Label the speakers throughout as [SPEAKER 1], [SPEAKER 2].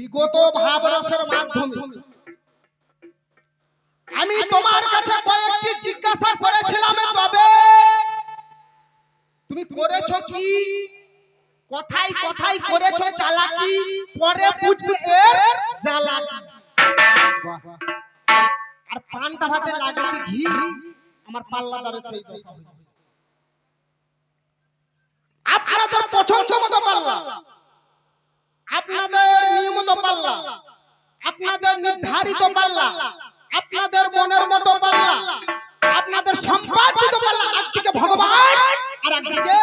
[SPEAKER 1] বিগত ভাবরসের মাধ্যমে। আমি তোমার কাছে কয়েকটি জিজ্ঞাসা করেছিলাম তবে। তুমি করেছ কি? কথাই কথাই করেছ চালাকি? পরে বুঝবে এর জ্বালাকি। আর পান্তা ভাতে লাগে কি ঘি? আমার পাল্লাদারে সেই দশা হয়েছে। আপনাদের পছন্দ মতো পাল্লা। আপনাদের নিয়মিত পাল্লা, আপনাদের নির্ধারিত পাল্লা, আপনাদের মনের মতো পাল্লা, আপনাদের সম্পাদিত পাল্লা একদিকে ভগবান আর একদিকে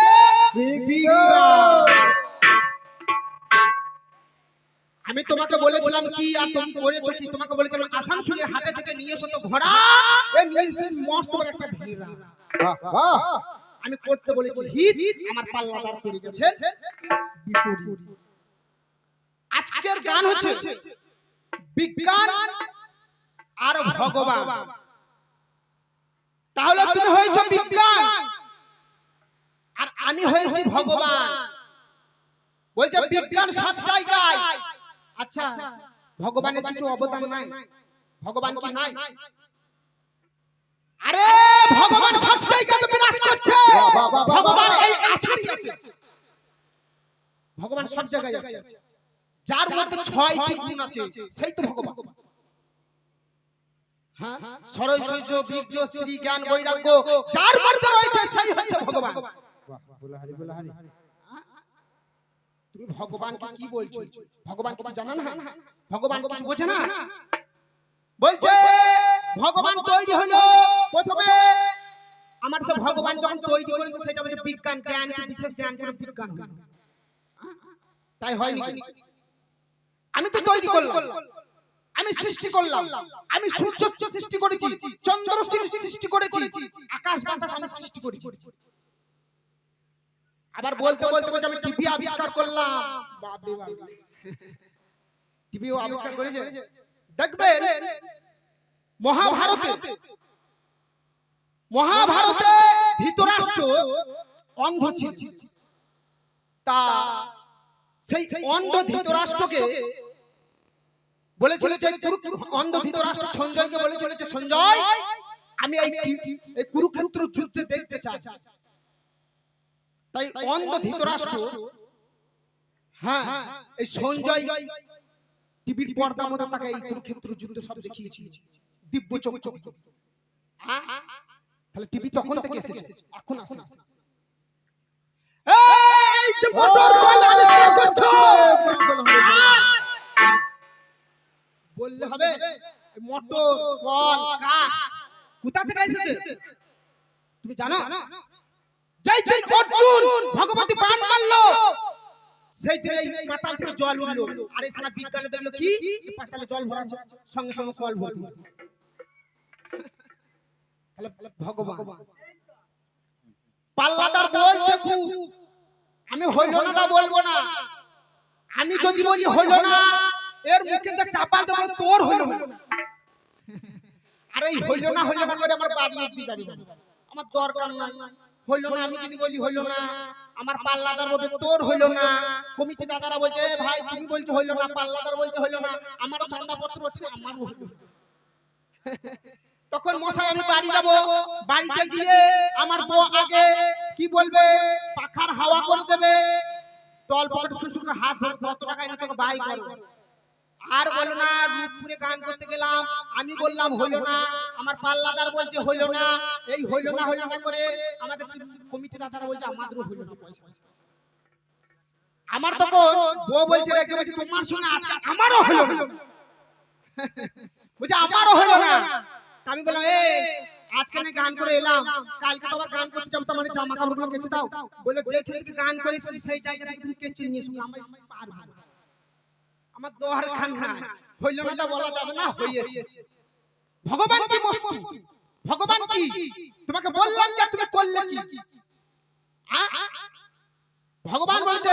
[SPEAKER 1] আমি তোমাকে বলেছিলাম কি আর তুমি করেছ কি? তোমাকে বলেছিলাম আসানসোলের হাটে থেকে নিয়ে এসো তো ঘোড়া। মস্ত একটা আমি করতে বলেছি, হিট আমার পাল্লাদার করে গেছে বিপরীত। আজকের গান হচ্ছে বিজ্ঞান আর ভগবান। তাহলে তুমি হয়েছো বিজ্ঞান। আর আমি হয়েছি ভগবান। বলছে বিজ্ঞান সব জায়গায়। আচ্ছা ভগবানের কিছু অবদান নাই। ভগবান কি নাই? আরে ভগবান সব জায়গায় তো বিরাজ করছে। ভগবান এই আশারই আছে। ভগবান সব জায়গায় আছে। যার মধ্যে ছয়টি গুণ আছে সেই তো ভগবান। হ্যাঁ? সরই সৈজ বীর্য শ্রী জ্ঞান বৈরাগ্য যার মধ্যে রয়েছে সেই হচ্ছে ভগবান। তুমি ভগবানকে কি বলছো? ভগবান কিছু জানা না? ভগবান কিছু বোঝে না? বলছে ভগবান তৈরি হলো প্রথমে। আমার যে ভগবান যখন তৈরি করেছে সেটা হচ্ছে বিজ্ঞান জ্ঞান বিশেষ জ্ঞান করে বিজ্ঞান। তাই হয়নি আমি তো তৈরি করলাম। আমি সৃষ্টি করলাম। আমি সূর্য সৃষ্টি করেছি চন্দ্র সৃষ্টি করেছি আকাশ বাতাস আমি সৃষ্টি করেছি। আবার বলতে বলতে বলতে আমি টিভি আবিষ্কার করলাম। টিভিও আবিষ্কার করেছে। দেখবেন মহাভারতে মহাভারতে ধৃতরাষ্ট্র অন্ধ ছিল। তা সেই অন্ধ ধৃতরাষ্ট্রকে বলেছিল যে কুরু- অন্ধ ধৃতরাষ্ট্র সঞ্জয়কে বলেছিল যে সঞ্জয় আমি এই এই কুরুক্ষেত্র যুদ্ধে দেখতে চাই। তাই অন্ধ ধৃতরাষ্ট্র হ্যাঁ এই সঞ্জয় টিভির পর্দার মধ্যে তাকে এই কুরুক্ষেত্র যুদ্ধ সব দেখিয়েছি। দিব্য চোখ চোখ? তাহলে টিভি তখন থেকে এসেছে। এখন আসে। এই যে মোটর কল আবিষ্কার করছ! বললে হবে মোটর কল কার কোথা থেকে এসেছে? তুমি জানো? যেই দিন অর্জুন ভগবতী বাণ মারলো সেই দিন এই পাতাল থেকে জল উঠল। আর এই সারা বিজ্ঞানে দেখল কি? পাতালে জল ভরা সঙ্গে সঙ্গে কল ভরলো। তাহলে ভগবান। পাল্লাদার বলছে খুব। আমি হইল না বলব না। আমি যদি বলি হইল না এর মুখে যে চাপা দেবো, তোর হইল না। আরে হইল না হইল না করে আমার বাড়ি অব্দি যাবি আমার দরকার নাই। হইল না, আমি যদি বলি হইল না, আমার পাল্লাদার বলবে তোর হইল না। কমিটি দাদারা বলছে ভাই, তুমি বলছো হইল না, পাল্লাদার বলছে হইল না। আমারও চান্দা পত্র ওঠে আমারও হইল তখন মশাই, আমি বাড়ি যাব। বাড়িতে গিয়ে আমার বউ আগে কি বলবে? পাখার হাওয়া করে দেবে। তল পকেট শ্বশুর হাত ধরে কত টাকা এনেছো, বাই করো। আর বলো না রূপপুরে গান করতে গেলাম। আমি বললাম, হইল না। আমার পাল্লাদার বলছে, হইল না। এই হইল না হইল না করে আমাদের কমিটি দাদারা বলছে, আমাদেরও হইল না পয়সা। আমার তখন বউ বলছে রেখে বলছে, তোমার সঙ্গে আজকে আমারও হইল না। বলছে, আমারও হইল না। তা আমি বললাম, এই, আজকে গান করে এলাম। কালকে তো আবার গান করতে যাব তোমার জামা কাপড়গুলো কেচে দাও। বলে যে থেকে গান করেছি সেই জায়গা থেকে তুমি কেচে নিয়ে এসো। আমি পারব। আমার দোয়ার খান না হইল না তা বলা যাবে না? হইয়েছে। ভগবান কি বস্তু ভগবান কি? তোমাকে বললাম যে তুমি করলে কি? ভগবান বলছে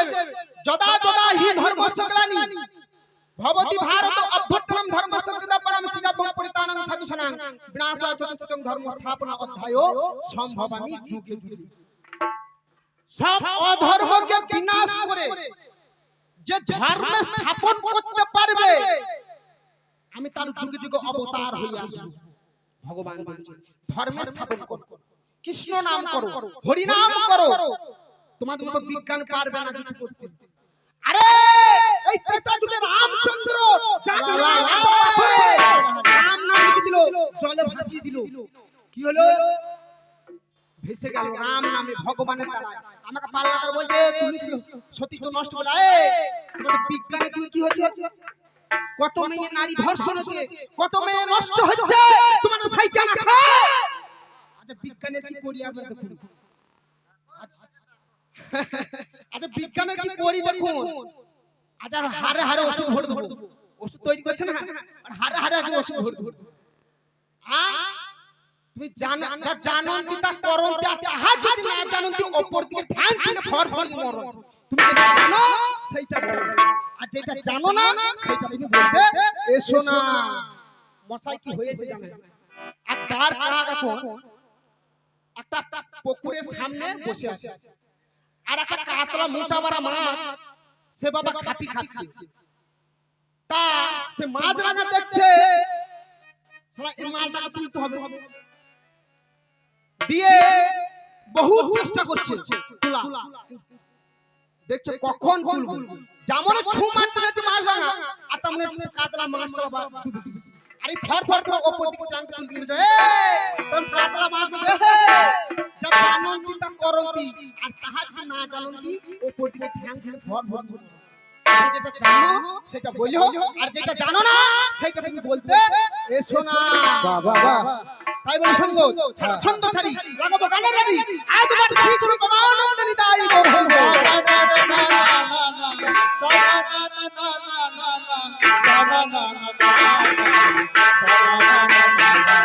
[SPEAKER 1] যদা যদা হি ধর্ম সকলানি ভবতি ভারত অভ্যন্তরম ধর্ম সংযুক্ত পরম সিগাভং পরিতানং সাধুসনাং। বিনাশ চতুষ্টং ধর্ম স্থাপনা অধ্যায় সম্ভবামি যুগে যুগে। সব অধর্মকে বিনাশ করে যে ধর্মে স্থাপন করতে পারবে আমি তার যুগে যুগে অবতার হয়ে আসব। ভগবান বলছে ধর্মে স্থাপন করো কৃষ্ণ নাম করো হরি নাম করো। তোমাদের মতো বিজ্ঞান পারবে না কিছু করতে। আরে এই তেতা যুগে রামচন্দ্র রাম নাম লিখে দিল? জলে ভাসিয়ে দিল। কি হলো? ভেসে গেল রাম নামে ভগবানের দ্বারায় আমাকে পাল্লাদার বলছে তুমি সে- সতীত্ব নষ্ট করে তোমাদের বিজ্ঞানের যুগে কি হচ্ছে কত মেয়ে নারী ধর্ষণ হচ্ছে কত মেয়ে নষ্ট হচ্ছে? তোমাদের সাইকেল আছে? আচ্ছা বিজ্ঞানের কি করি আমরা দেখুন। আচ্ছা আচ্ছা বিজ্ঞানের কি করি দেখুন। আচ্ছা আর হারে হারে ওষুধ ভরে দেবো। ওষুধ তৈরি করছে না? আর হারে হারে আজ ওষুধ ভরে দেবো। আ? তুমি জানন্তি তা করন্তি আর তাহা যদি না জানন্তি ওপর দিকে ধ্যান দিলে ফর ফর মরো তুমি যেটা জানো সেইটা আর যেটা জানো না সেটা তুমি বলবে এসো না। মশাই কি হয়েছে জানেন? আর তার কাক এখন একটা পুকুরের সামনে বসে আছে। আর একটা কাতলা মোটা বড় মাছ সে বাবা খাপি খাচ্ছে। তা সে মাছ রাঙা দেখছে। সালা এই মালটাকে তুলতে হবে। দিয়ে বহু চেষ্টা করছে তোলা। দেখছে কখন তুলবো। যেমন ছু মারতে যাচ্ছে মাছ রাঙা আর তেমন কাতলা মাছটা বাবা ডুবে গেছে। আর ফর ফর করে ওপর দিকে গেছে তখন কাতলা মাছ "এই, যা জানন্তি তা করন্তি আর তাহা যদি না জানন্তি ওপর দিকে ঠ্যাং তুলে ফর ফর করে তুমি যেটা জানো সেটা বলো আর যেটা জানো না সেটা তুমি বলতে এসো না তাই বলি সঙ্গ ছাড়া ছন্দ ছাড়ি লাগাবো রাড়ি আজ বাড়ি শ্রী গুরু পরমানন্দনি তাই গৌর হইব ওদের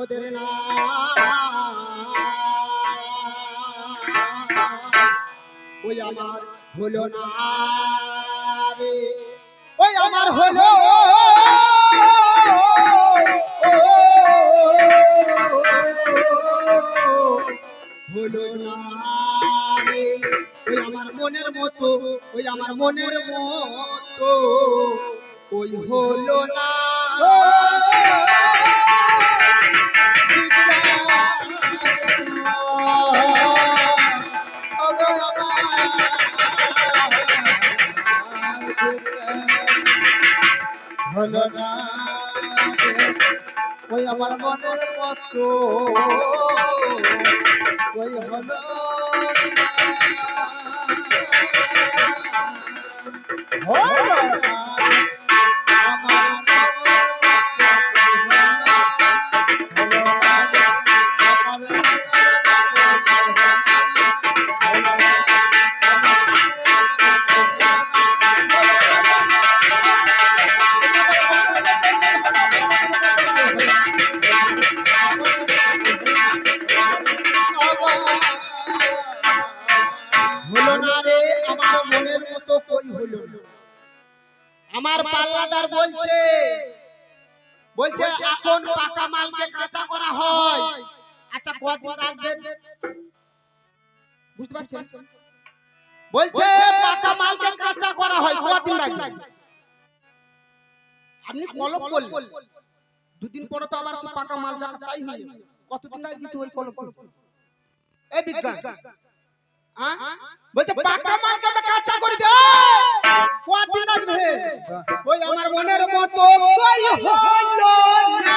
[SPEAKER 1] ওদের না ওই আমার হলো না রে। ওই আমার হলো হলো না রে। ওই আমার মনের মতো, ওই আমার মনের মতো। ওই হলো না
[SPEAKER 2] হলো না ওই আমার মনের মতো ওই হলো না। হলো
[SPEAKER 1] বলছে এখন পাকা মালকে কাঁচা করা হয়। আচ্ছা কদিন রাখবেন? বুঝতে পারছেন? বলছে পাকা মালকে কাঁচা করা হয়। কদিন রাখবেন? আপনি কলম করলেন। দুদিন পরে তো আবার সে পাকা মাল জায়গা তাই হয়ে যাবে। কতদিন রাখবি তুই ওই কলম এই বিজ্ঞান? বলছে পাকা মালকে আমরা কাঁচা করে দে কদিন রাখবে ওই আমার মনের মতো কই হলো না?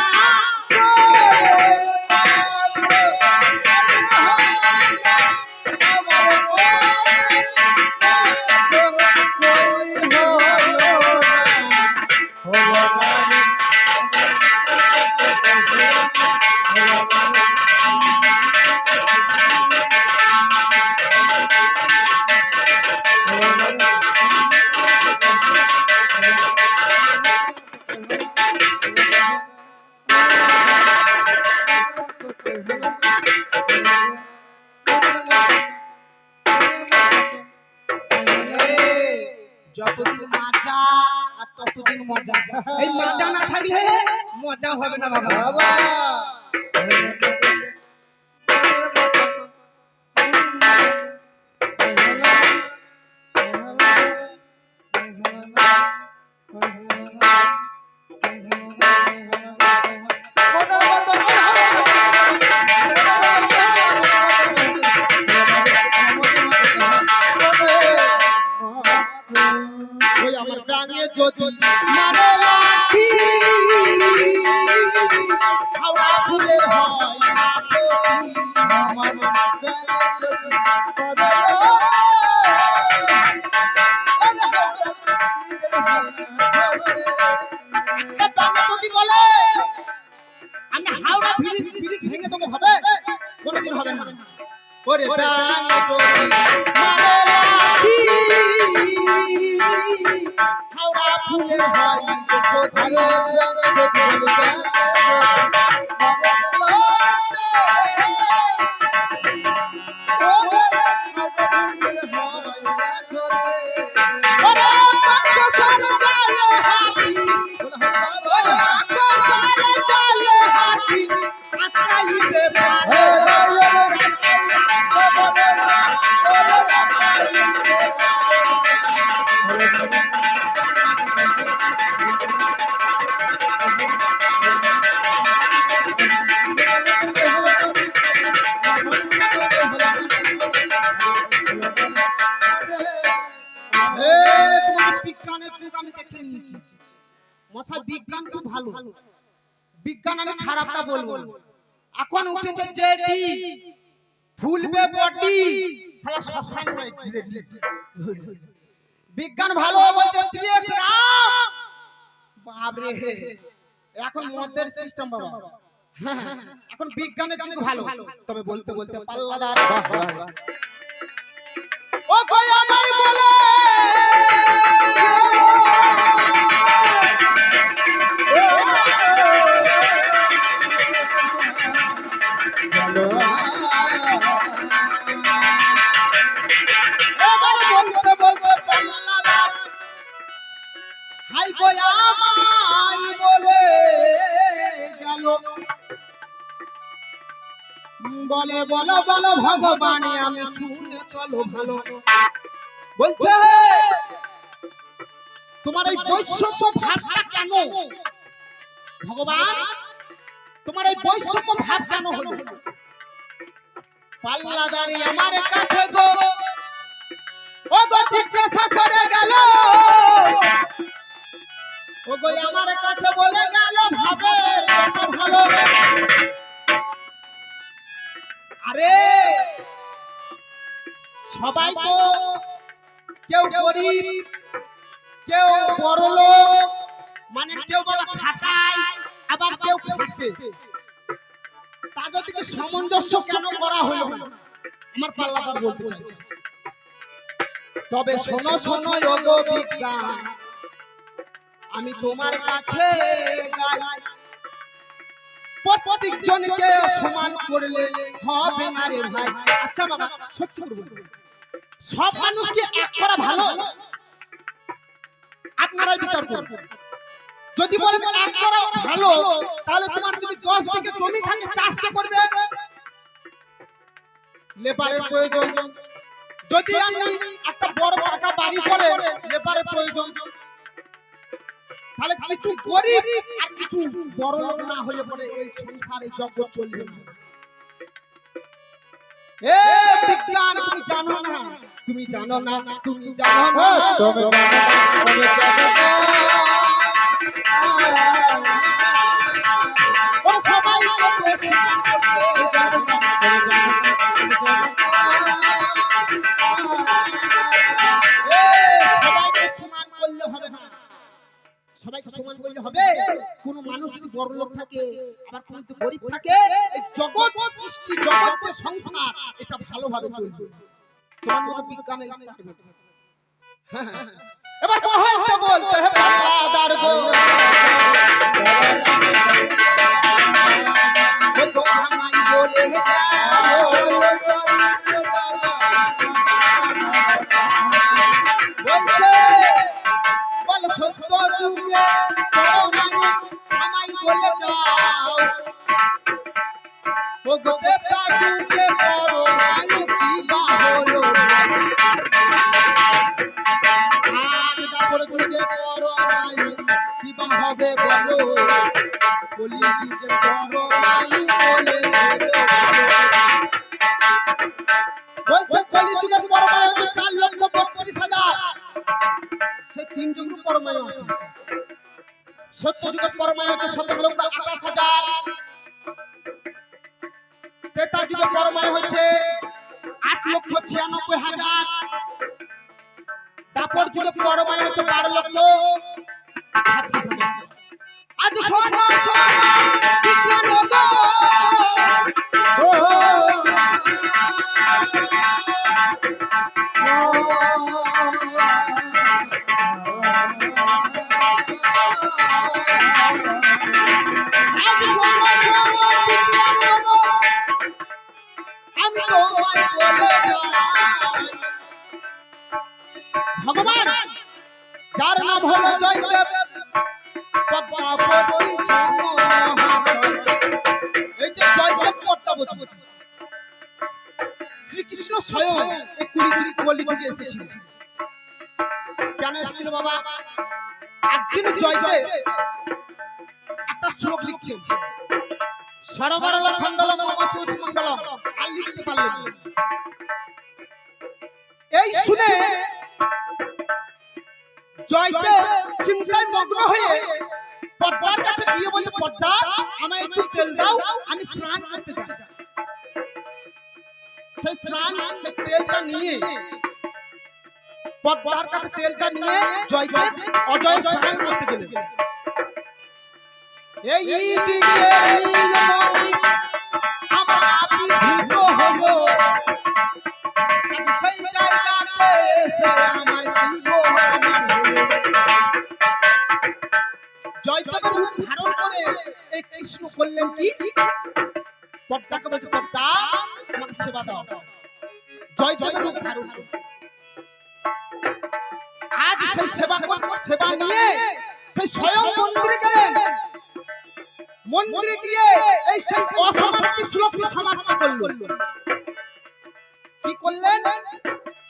[SPEAKER 1] বিজ্ঞান ভালো বলছে 3x রাম বাপরে এখন মদের সিস্টেম বাবা। হ্যাঁ, এখন বিজ্ঞানের যুগ ভালো। তবে বলতে বলতে পাল্লাদার। ও কই? বলে, বলো বলো, ভগবানে, আমি শুনে চলো ভালো। বলছে, তোমার এই বৈষম্য ভাবটা কেন? ভগবান, তোমার এই বৈষম্য ভাব কেন হলো? পাল্লাদারি আমার কাছে গো। ও গো জিজ্ঞাসা করে গেল। ও গো আমার কাছে বলে গেল, ভাবে ভালো। আরে! সবাই তো কেউ গরিব কেউ বড় লোক মানে কেউ বাবা খাটায় আবার কেউ খাটে। তাদের দিকে সামঞ্জস্য কেন করা হলো না? আমার পাল্লাটা বলতে চাইছি। তবে শোনো শোনো যোগ বিজ্ঞান আমি তোমার কাছে গাই। প্রত্যেক জনকে সমান করলে হবে না রে ভাই। আচ্ছা বাবা সত্যি করে সব মানুষকে এক করা ভালো? আপনারাই বিচার করুন। যদি বলেন এক করা ভালো তাহলে তোমার যদি দশ বিঘে জমি থাকে চাষ কে করবে? লেবারের প্রয়োজন। যদি আমি একটা বড় পাকা বাড়ি করে লেবারের প্রয়োজন। তাহলে কিছু গরিব আর কিছু বড় লোক না হলে পরে এই সংসারে জগৎ চলবে না। এ বিজ্ঞান তুমি জানো না। তুমি জানো না। তুমি জানো না।
[SPEAKER 2] তুমি জানো না।
[SPEAKER 1] ওরা সবাই থাকে। আবার কোন যদি গরিব থাকে। এই জগৎ সৃষ্টি জগৎ যে সংসার এটা ভালোভাবে চলছে তোমার মতো বিজ্ঞানে হ্যাঁ, হ্যাঁ। এবার বলতে বলতে হে পাল্লাদার গো। যাও ও গো তেতা কি বা হলো আর তারপর যুগে পরমায়ু কি বা হবে বলো কলি যুগে পরমায়ু বলেছে গো বলছে কলি যুগের পরমায়ু হচ্ছে চার লক্ষ বত্রিশ হাজার সে তিন যুগের পরমায়ু আছে সত্য যুগের পরমায়ু হচ্ছে সতেরো লক্ষ আঠাশ হাজার। তেতা যুগের পরমায় হচ্ছে আট লক্ষ ছিয়ানব্বই হাজার। তারপর যুগে পরমায় হচ্ছে বারো লক্ষ ছাব্বিশ হাজার। আজ শোনো শোনো এই শুনে জয়দেব চিন্তায় মগ্ন হয়ে পদ্মার কাছে গিয়ে বলছে পদ্মা, আমায় একটু তেল দাও, আমি স্নান করতে চাই সেই স্নান সে তেলটা নিয়ে পদ্মার কাছে তেলটা নিয়ে জয়দেব অজয় স্নান করতে গেলেন। এই দিকে নীলমণি জয়দেবের রূপ ধারণ করে এই কৃষ্ণ করলেন কি পদ্মাকে বলছে পদ্মা। আমাকে সেবা দাও জয়দেবের রূপ ধারণ করে আজ সেই সেবা সেবা নিয়ে সেই স্বয়ং মন্দিরে গেলেন মন্দিরে গিয়ে এই সেই অসমাপ্তি শ্লোকটি সমাপ্ত করলেন কি করলেন?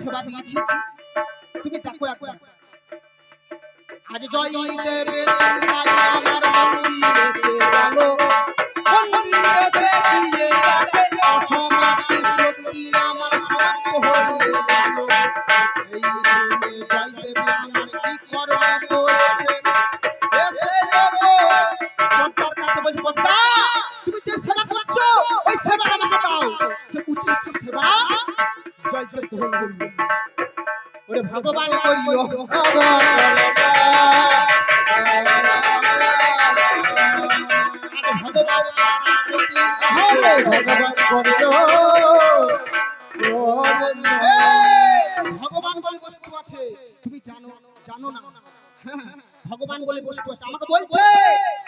[SPEAKER 1] সেবা দিয়েছি। তুমি দেখো একবার। আজ জয় দেবে চিন্তায় আমার আমার সমাপ্ত হয়ে ভগবান করিল ভগবান
[SPEAKER 2] করিল
[SPEAKER 1] ভগবান বলে বস্তু আছে তুমি জানো জানো না হ্যাঁ, ভগবান বলে বস্তু আছে আমাকে বলছে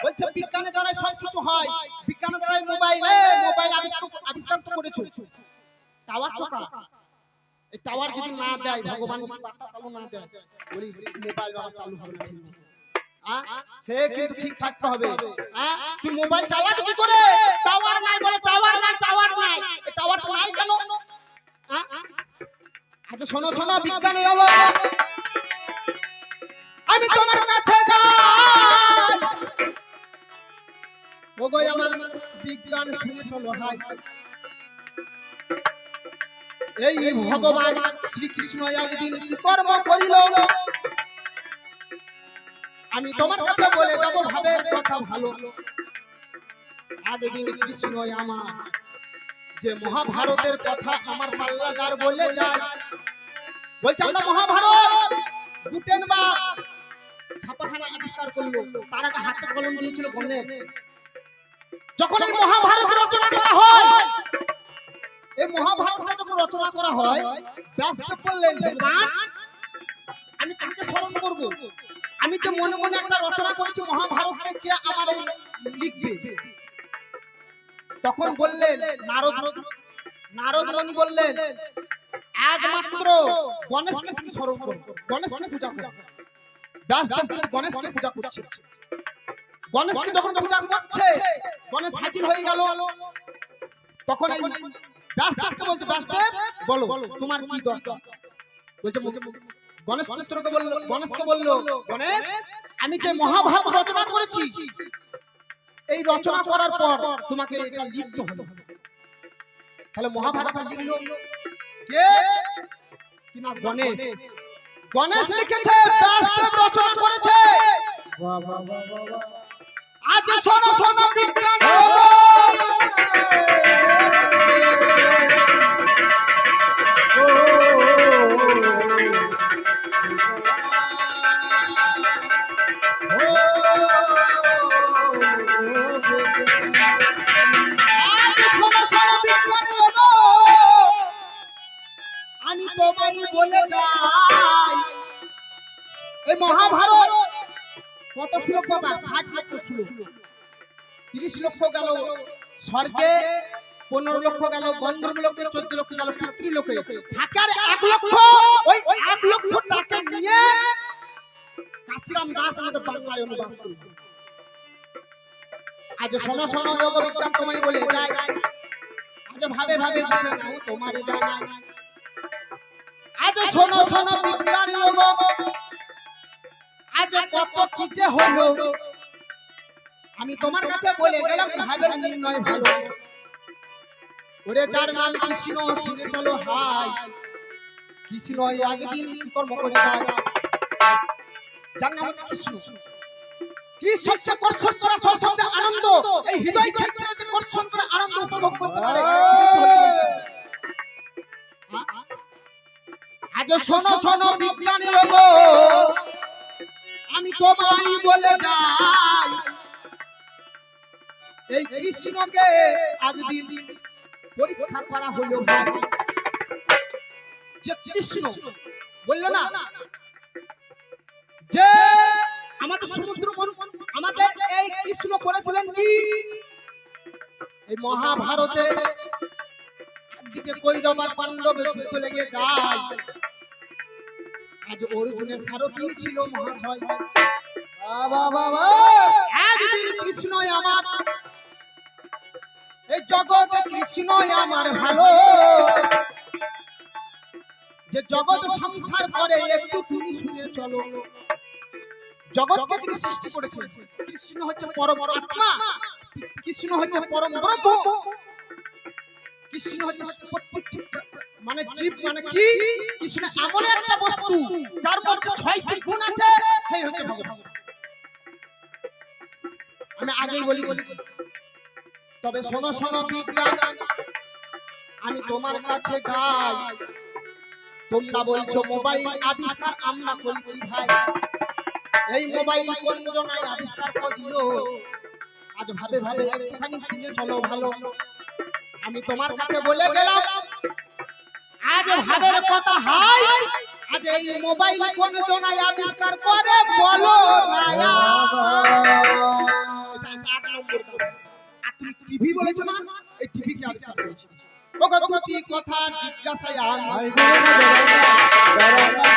[SPEAKER 1] বলছে বিজ্ঞানের দ্বারাই সব কিছু হয় বিজ্ঞানের দ্বারাই মোবাইল মোবাইল আবিষ্কার আবিষ্কার করেছ টাওয়ার তো কা এই টাওয়ার যদি না দেয় ভগবান যদি বার্তা চালু না দেয় বলি মোবাইল বাবা চালু হবে না ঠিক সে কিন্তু ঠিক থাকতে হবে। তুই মোবাইল চালাচ্ছ কি করে? টাওয়ার নাই বলে টাওয়ার নাই টাওয়ার নাই। টাওয়ার তো নাই কেন? আচ্ছা শোনো শোনো বিজ্ঞানী হলো আমি তোমার কাছে যাই। ওগো আমার বিজ্ঞান শুনে চলো হাই এই ভগবান শ্রীকৃষ্ণ একদিন কি কর্ম করিল আমি তোমার কাছে বলে যাব, ভাবের কথা ভালো। একদিন কৃষ্ণ আমার যে মহাভারতের কথা আমার পাল্লাদার বলে যায়, বলছে, আমরা মহাভারত, গুটেন বা ছাপাখানা আবিষ্কার করল। তার আগে হাতে কলম দিয়েছিল গণেশ। যখন এই মহাভারত রচনা করা হয় এই মহাভারতটা যখন রচনা করা হয়, ব্যস্ত করলেন আমি কাকে স্মরণ করব। আমি যে মনে মনে একটা রচনা করেছি, মহাভারতকে কে আমার লিখবে? তখন বললেন, নারদ নারদ মুনি বললেন, একমাত্র গণেশকে স্মরণ গণেশকে পূজা গণেশকে পূজা করছে। গণেশকে যখন পূজা করছে, গণেশ হাজির হয়ে গেল। তখন এই ব্যাসদেবকে বলছে, ব্যাসদেব, বলো, তোমার কি দরকার? বলছে, গণেশ পুত্রকে বলল, গণেশকে বলল, গণেশ, আমি যে মহাভারত রচনা করেছি, এই রচনা করার পর তোমাকে এটা লিখতে হবে। তাহলে মহাভারত লিখলো কে? কিনা গণেশ। গণেশ লিখেছে, ব্যাসদেব রচনা করেছে। আজ শোনো শোনো বিজ্ঞান। আমি তোমায় বলে যাই। এই মহাভারত কত শ্লোক বাবা? ষাট লক্ষ শ্লোক। তিরিশ লক্ষ গেল। স্বর্গে পনেরো লক্ষ গেল গন্ধর্ব লোকে চোদ্দ লক্ষ গেল পিতৃলোকে থাকে আর এক লক্ষ। ওই এক লক্ষ টাকা নিয়ে কাশিরাম দাস আমাদের বাংলায় অনুবাদ করবে আজ শোনো শোনো যোগ বিজ্ঞান তোমায় বলে যাই। আজ ভাবে ভাবে বুঝে নাও তোমারে জানাই আজ শোনো শোনো বিজ্ঞান যোগ আজ কত কি যে হলো। আমি তোমার কাছে বলে গেলাম ভাবের নির্ণয় ভালো। ওরে যার নাম কৃষ্ণ শুনে চলো হাই। কৃষ্ণ একদিন কি কর্ম করে যার নাম হচ্ছে কৃষ্ণ। কৃষ্ণ কর্ষণ করা সশব্দে আনন্দ। এই হৃদয় ক্ষেত্রে যে কর্ষণ করে আনন্দ উপভোগ করতে পারে। আজ শোনো শোনো বিজ্ঞানী গো আমি তোমায় বলে যাই। এই কৃষ্ণকে আজ দিন পরীক্ষা করা হলো যে কৃষ্ণ বলল না যে আমাদের সমুদ্র মন- আমাদের এই কৃষ্ণ করেছিলেন কি? এই মহাভারতে একদিকে কৈরব আর পাণ্ডবের যুদ্ধ লেগে যায়। আজ অর্জুনের সারথি ছিল মহাশয়। একদিন কৃষ্ণই আমার এই জগতে কৃষ্ণই আমার ভালো। যে জগৎ সংসার করে, একটু তুমি শুনে চলো। জগৎকে যিনি সৃষ্টি করেছেন কৃষ্ণ হচ্ছে পরম আত্মা। কৃষ্ণ হচ্ছে পরম ব্রহ্ম। কৃষ্ণ হচ্ছে মানে জীব মানে কি? কৃষ্ণ এমন একটা বস্তু, যার মধ্যে ছয়টি গুণ আছে, সেই হচ্ছে ভগবান। আমি আগেই বলি তবে শোনো শোনো বিজ্ঞান আমি তোমার কাছে যাই। তোমরা বলছো মোবাইল আবিষ্কার আমরা করেছি ভাই। এই মোবাইল কোন জনায় আবিষ্কার করিল। আজ ভাবে ভাবে একটুখানি শুনে চলো ভালো। আমি তোমার কাছে বলে গেলাম আজ ভাবের কথা হাই। আজ এই মোবাইল কোন জনায় আবিষ্কার করে বলো না তুমি টিভি বলেছ না? এই টিভি কে আবিষ্কার করেছ ওগো দুটি কথা জিজ্ঞাসায়
[SPEAKER 2] ভাই বলে দাঁড়াও না,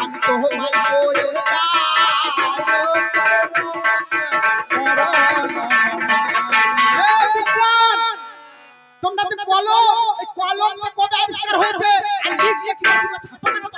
[SPEAKER 1] আমি তো বলে তোমরা কলম এই কলম কবে আবিষ্কার হয়েছে? আর লিখলে কি তোমরা ছাপা